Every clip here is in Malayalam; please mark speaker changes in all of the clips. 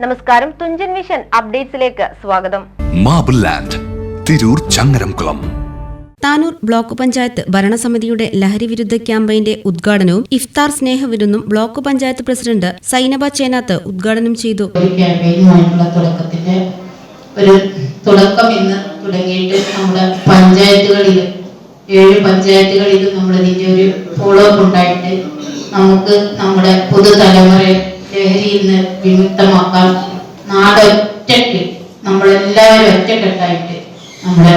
Speaker 1: നമസ്കാരം തുഞ്ചൻ മിഷൻ അപ്ഡേറ്റ്സിലേക്ക് സ്വാഗതം.
Speaker 2: Marble land Tirur Changaramkulam
Speaker 3: Tanur block panchayat ഭരണസമിതിയുടെ ലഹരി വിരുദ്ധ ക്യാമ്പയിന്റെ ഉദ്ഘാടനവും ഇഫ്താർ സ്നേഹവിരുന്നും ബ്ലോക്ക് പഞ്ചായത്ത് പ്രസിഡന്റ് സൈനബ ചേനാത്ത് ഉദ്ഘാടനം ചെയ്തു.
Speaker 4: തുടക്കത്തിന്റെ ഒരു തുടക്കം ഇന്ന് തുടങ്ങിയിട്ട് നമ്മുടെ പഞ്ചായത്തുകളിൽ ഏഴ് പഞ്ചായത്തുകളിലും നമ്മൾ ഇതിന്റെ ഒരു ഫോളോ അപ്പ് ഉണ്ടായിട്ട് നമുക്ക് നമ്മുടെ പുതുതലമുറയെ ലഹരിയിൽ നിന്ന് വിമുക്തമാക്കാൻ നാടൊറ്റക്ക് നമ്മളെല്ലാവരും ഒറ്റക്കെട്ടായിട്ട് നമ്മുടെ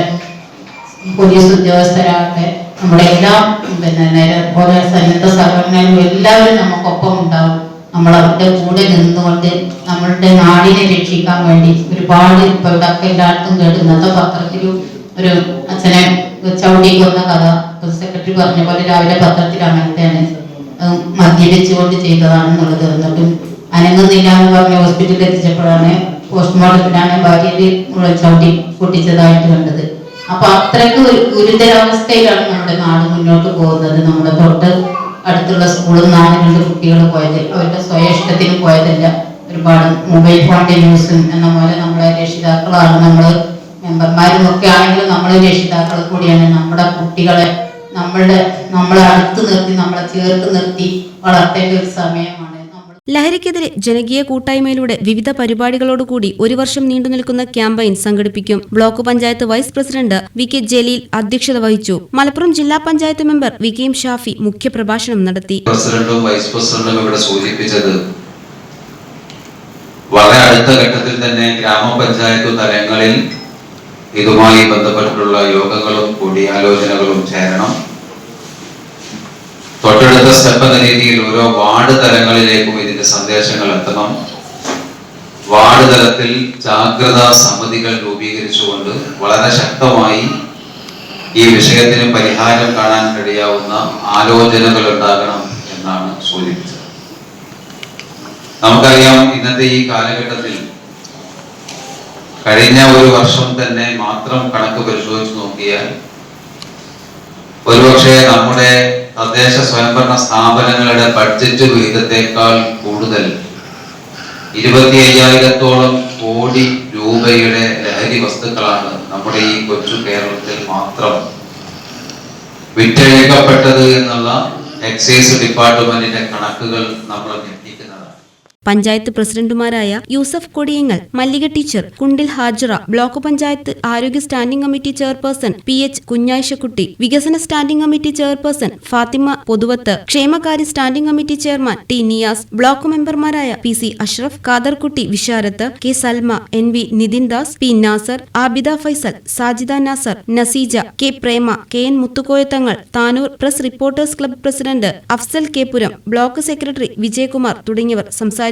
Speaker 4: പോലീസ് ഉദ്യോഗസ്ഥരാകട്ടെ നമ്മുടെ എല്ലാ പിന്നെ പോലെ സന്നദ്ധ സംഘടനകളും എല്ലാവരും നമുക്കൊപ്പം ഉണ്ടാവും. നമ്മൾ അവരുടെ കൂടെ നിന്നുകൊണ്ട് നമ്മളുടെ നാടിനെ രക്ഷിക്കാൻ വേണ്ടി ഒരുപാട് ഇപ്പൊ ഇതൊക്കെ എല്ലായിടത്തും കേട്ട് ഇന്നത്തെ പത്രത്തിലും ഒരു അച്ഛനെ ചവിട്ടി കൊന്ന കഥ സെക്രട്ടറി പറഞ്ഞ പോലെ രാവിലെ പത്രത്തിൽ അങ്ങനത്തെയാണ്. മദ്യപിച്ചുകൊണ്ട് ചെയ്തതാണെന്നുള്ളത് എന്നിട്ടും അനങ്ങുന്നില്ല എന്ന് പറഞ്ഞ് ഹോസ്പിറ്റലിൽ എത്തിച്ചപ്പോഴാണ് പോസ്റ്റ്മോർട്ടത്തിലാണ് ഭാര്യയിൽ മുഴുവൻ ചവിട്ടി പൊട്ടിച്ചതായിട്ട് കണ്ടത്. അപ്പൊ അത്രയ്ക്ക് ഒരു ഗുരുതരാവസ്ഥയിലാണ് നമ്മുടെ നാട് മുന്നോട്ട് പോകുന്നത്. നമ്മുടെ തൊട്ട് അടുത്തുള്ള സ്കൂളിൽ നാല് രണ്ട് കുട്ടികൾ പോയത്. അവരുടെ സ്വയഷ്ടത്തിന് പോയതല്ല. ഒരുപാട് മൊബൈൽ ഫോണിന്റെ യൂസും എന്ന പോലെ നമ്മളെ രക്ഷിതാക്കളാണ് നമ്മൾ മെമ്പർമാരും ഒക്കെ ആണെങ്കിലും നമ്മൾ രക്ഷിതാക്കൾ കൂടിയാണ്. നമ്മുടെ കുട്ടികളെ നമ്മളുടെ നമ്മളെ അടുത്ത് നിർത്തി നമ്മളെ ചേർത്ത് നിർത്തി വളർത്തേണ്ട ഒരു സമയമാണ്
Speaker 3: ലഹരിക്കെതിരെ ജനകീയ കൂട്ടായ്മയിലൂടെ വിവിധ പരിപാടികളോടുകൂടി ഒരു വർഷം നീണ്ടു നിൽക്കുന്ന ക്യാമ്പയിൻ സംഘടിപ്പിക്കും. Block panchayat vice president V K Jaleel അധ്യക്ഷത വഹിച്ചു. മലപ്പുറം ജില്ലാ panchayat member V K M Shafi മുഖ്യപ്രഭാഷണം നടത്തി.
Speaker 5: പ്രസിഡന്റും വൈസ് പ്രസിഡന്റും ഇവിടെ സൂചിപ്പിച്ചത് വളരെ അടുത്ത ഘട്ടത്തിൽ തന്നെ ഗ്രാമപഞ്ചായത്ത് തലങ്ങളിൽ ഇതുമായി ബന്ധപ്പെട്ടിട്ടുള്ള യോഗങ്ങളും കൂടിയാലോചനകളും ചേരണം. തൊട്ടടുത്ത സ്റ്റെപ്പ് എന്ന രീതിയിൽ ഓരോ വാർഡ് തലങ്ങളിലേക്കും ഇതിന്റെ സന്ദേശങ്ങൾ എത്തണം. വാർഡ് തലത്തിൽ ജാഗ്രതാ സമിതികൾ രൂപീകരിച്ചുകൊണ്ട് വളരെ ശക്തമായി ഈ വിഷയത്തിന് പരിഹാരം കാണാൻ കഴിയാവുന്ന ആലോചനകൾ ഉണ്ടാകണം എന്നാണ് സൂചിപ്പിച്ചത്. നമുക്കറിയാം ഇന്നത്തെ ഈ കാലഘട്ടത്തിൽ കഴിഞ്ഞ ഒരു വർഷം തന്നെ മാത്രം കണക്ക് പരിശോധിച്ച് നോക്കിയാൽ ഒരുപക്ഷെ നമ്മുടെ തദ്ദേശ സ്വയംഭരണ സ്ഥാപനങ്ങളുടെ ബഡ്ജറ്റ് വിഹിതത്തെക്കാൾ കൂടുതൽ. ഇരുപത്തി അയ്യായിരത്തോളം കോടി രൂപയുടെ ലഹരി വസ്തുക്കളാണ് നമ്മുടെ ഈ കൊച്ചു കേരളത്തിൽ മാത്രം വിറ്റഴിക്കപ്പെട്ടത് എന്നുള്ള എക്സൈസ് ഡിപ്പാർട്ട്മെന്റിന്റെ കണക്കുകൾ നമ്മൾ ഞെട്ടിക്കുന്നതാണ്
Speaker 3: പഞ്ചായത്ത് പ്രസിഡന്റുമാരായ യൂസഫ് കൊടിയങ്ങൽ മല്ലിക ടീച്ചർ കുണ്ടിൽ ഹാജറ ബ്ലോക്ക് പഞ്ചായത്ത് ആരോഗ്യ standing committee chairperson P H Kunhazhchakkutty വികസന standing committee chairperson Fathima Pothuvath ക്ഷേമകാര്യ standing committee chairman T Niyas block മെമ്പർമാരായ P C Ashraf Khaderkutty Visharath K Salma N V Nithin Das P Nasar Abida Faisal Sajida Nasar Naseeja K Prema K N Muthukoyathangal Tanur press reporters club president Afsal Kepuram block secretary Vijayakumar തുടങ്ങിയവർ സംസാരിച്ചു.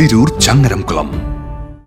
Speaker 2: Tirur Changaramkulam.